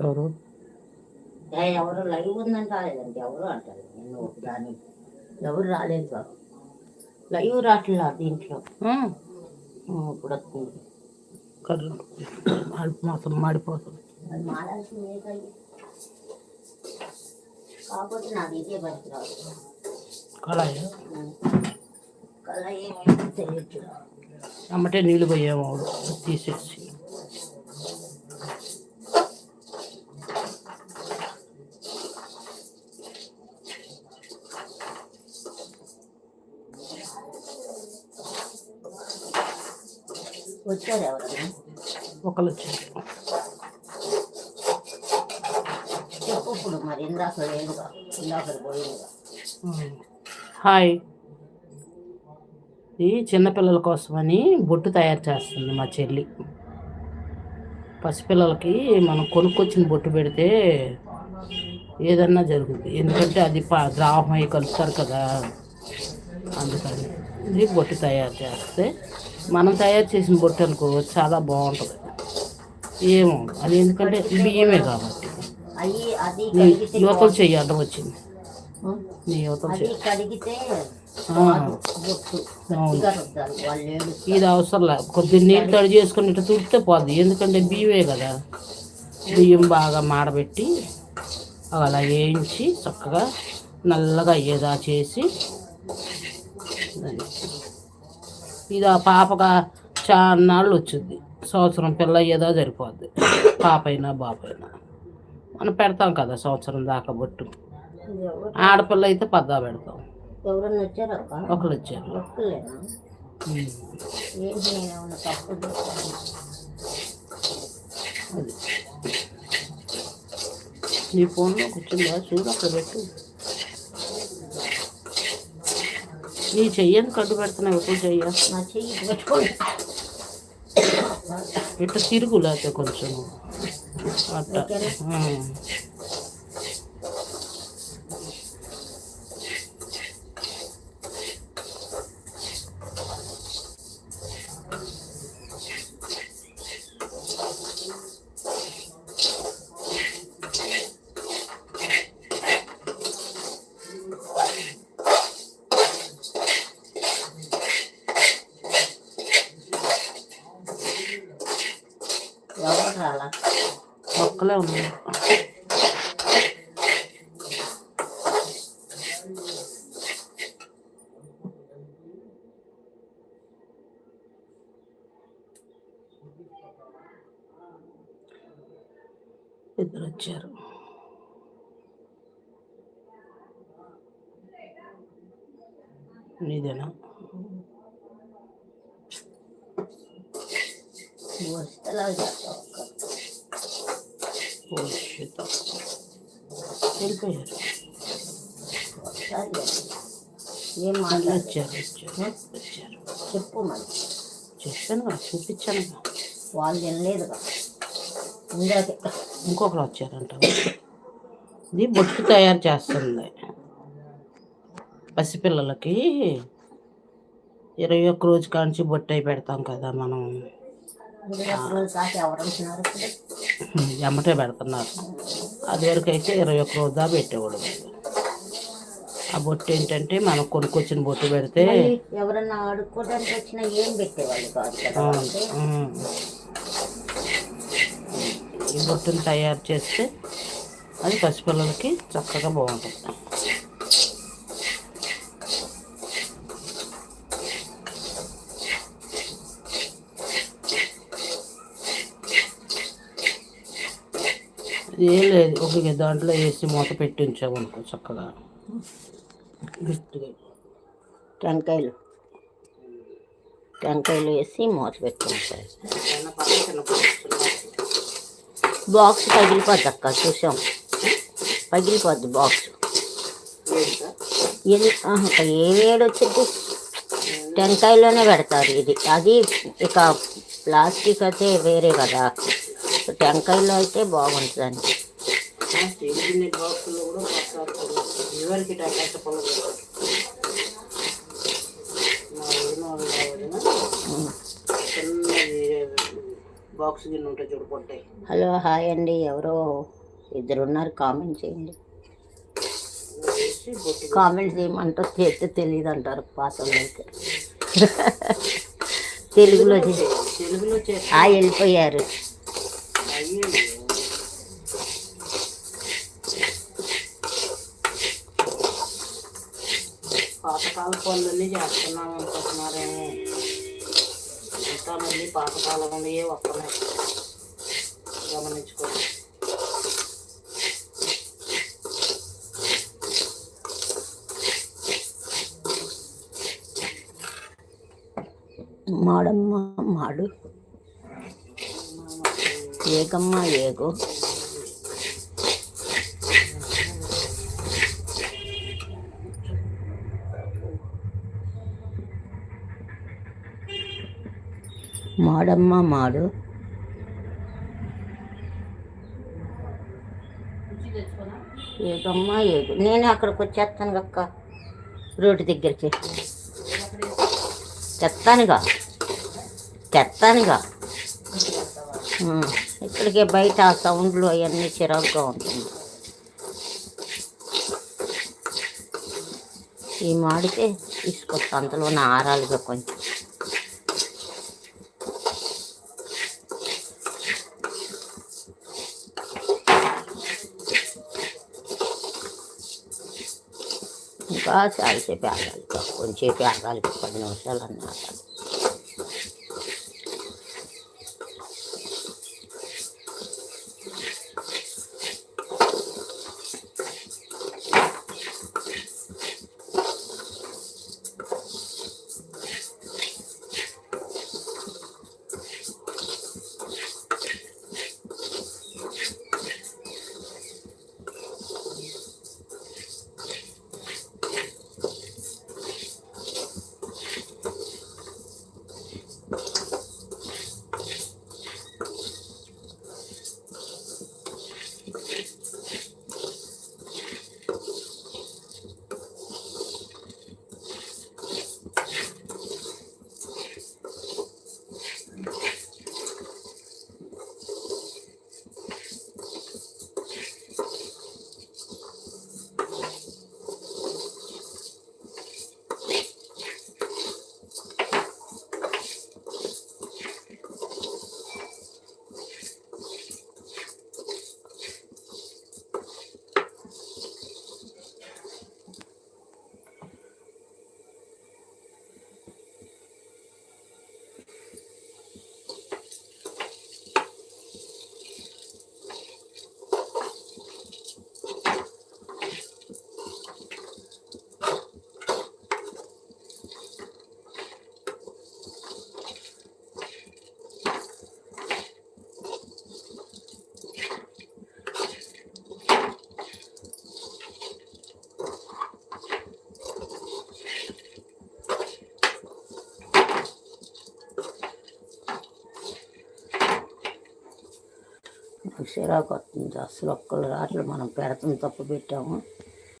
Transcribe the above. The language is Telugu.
ఎవరు ఏ, ఎవరు లైవ్ ఉందని రాలేదండి ఎవరు అంటారు నేను దాన్ని ఎవరు రాలేదు బాబు లైవ్ రావట్లా దీంట్లో ఆ, ఆ, ఇప్పుడు వస్తుంది కర్రీలు మాడి మాసం మాడిపోతుంది అది మాడాల్సింది ఏదయ్యి కాకపోతే నాది ఇదే పనికిరాదు కళాయి కళ ఏమైనా తెలియదు అమ్మటే నీళ్ళు పోయేమో తీసేసి. వచ్చారు ఎవరన్నా ఒకళ్ళు వచ్చారు చెప్పు ఇప్పుడు మరి ఇందాక పోయిందిగా. హాయ్. ఇది చిన్నపిల్లల కోసమని బొట్టు తయారు చేస్తుంది మా చెల్లి. పసిపిల్లలకి మనం కొనుక్కొచ్చిన బొట్టు పెడితే ఏదన్నా జరుగుతుంది ఎందుకంటే అది పా ద్రావణం అయి కలుపుతారు కదా. అందుకని ఇది బొట్టు తయారు చేస్తే మనం తయారు చేసిన బొట్టు అనుకో చాలా బాగుంటుంది. ఏమో అది ఎందుకంటే బియ్యమే కాబట్టి. యువతలు చెయ్యి అడ్డం వచ్చింది? నీ యువతలు చెయ్యి. ఇది అవసరం లేదు. కొద్దిగా నీళ్ళు తడి చేసుకుని ఇట్లా తుడితే పోద్ది. ఎందుకంటే బియ్యమే కదా. బియ్యం బాగా మాడబెట్టి అలా వేయించి చక్కగా నల్లగా అయ్యేదా చేసి దాన్ని- ఇది ఆ పాపగా చాన్నాళ్ళు వచ్చింది. సంవత్సరం పిల్ల అయ్యేదా సరిపోద్ది. పాప అయినా బాబు మనం పెడతాం కదా సంవత్సరం దాకా బొట్టు. ఆడపిల్ల అయితే పద్దా పెడతాం. ఎవరన్నా వచ్చారు ఒకళ్ళు వచ్చారు ఒక్కలేనా ఉమ్. ఏంటి నేను ఏమన్నా తప్పు చేశాను? అది నీ ఫోన్లో కూర్చుందా? చూడు అక్కడ పెట్టు. నీ చెయ్యని కడ్డు పెడుతున్నావు? ఎప్పుడు చెయ్య? నా చెయ్యి పెట్టుకోండి. ఇట్ట తిరుగు లేకపోతే కొంచెం. అట్ట. రాలా ఒక్కలే ఉంది ఇద్దరు వచ్చారు. నీదేనా? వస్తలాగా shit. వెళ్ళిపోయారు ఏం మళ్ళీ మాట్లాడు వచ్చారు వచ్చారు వచ్చారు చెప్పు మరి చెప్పాను కదా చూపించాను కదా. వాళ్ళు తినలేదుగా ఇందాకే ఇంకొకరు వచ్చారంట ఇది బొట్టు తయారు చేస్తుంది పసిపిల్లలకి ఇరవై ఒక్క రోజు కాంచి బొట్టు అయి పెడతాం కదా మనం ఎవరు ఎమ్మటే పెడుతున్నారు. అది వరకు అయితే ఇరవై ఒక్క రోజు దాకా పెట్టేవాడు ఆ బొట్టు ఏంటంటే మనం కొనుక్కొచ్చిన బొట్టు పెడితే ఎవరన్నా అడుక్కోవడానికి వచ్చినా ఏం పెట్టేవాళ్ళు కాదు. ఈ బొట్టును తయారు చేస్తే అది పసిపిల్లలకి చక్కగా బాగుంటుంది. ఏం లేదు. ఒక దాంట్లో వేసి మూత పెట్టి ఉంచాము అనుకో చక్కగా. గట్టిగా. టెంకాయలు. టెంకాయలు వేసి మూత పెట్టుకుంటారు బాక్స్ పగిలిపోద్ది అక్క చూసాం. పగిలిపోద్ది బాక్స్. ఇది ఆహా, ఏ వచ్చింది. టెంకాయలోనే పెడతారు ఇది. అది ఇక ప్లాస్టిక్ అయితే వేరే కదా. టెంకాయలో అయితే బాగుంటుందండి. బాక్స్ గిన్నె ఉంటాయి హలో హాయ్ అండి. ఎవరో ఇద్దరు ఉన్నారు కామెంట్ చేయండి. వేసి బొట్టు కామెంట్ చేయమంటూ చేస్తే తెలియదు అంటారు పాత వాళ్ళైతే తెలుగులో తెలుగులో వెళ్ళిపోయారు. పాతకాల పనులన్నీ చేస్తున్నాం అనుకుంటున్నారేమో. ఇంకా మళ్ళీ పాతకాలం ఏ వస్తున్నాయి? గమనించుకోండి. మాడమ్మ మాడు. ఏకమ్మ ఏగో. మాడమ్మ మాడు. ఏదమ్మా ఏదు? నేను అక్కడికి వచ్చేస్తాను అక్క. రోడ్డు దగ్గరికి. తెస్తానుగా తెస్తానుగా ఇక్కడికి ఇక్కడికే బయట ఆ సౌండ్లు అవన్నీ చిరాకుగా ఉంటుంది. ఈ మాడితే తీసుకొస్తా అంతలో ఉన్న ఆరాలుగా కొంచెం. ఇంకా చాలాసేపు ఆగాలి కొంచెంసేపు ఆగాలి పది నిమిషాలు అన్నీ చిరాకు వస్తుంది. అసలు ఒక్కళ్ళు రాట్లు మనం పెడతాం తప్పు పెట్టాము.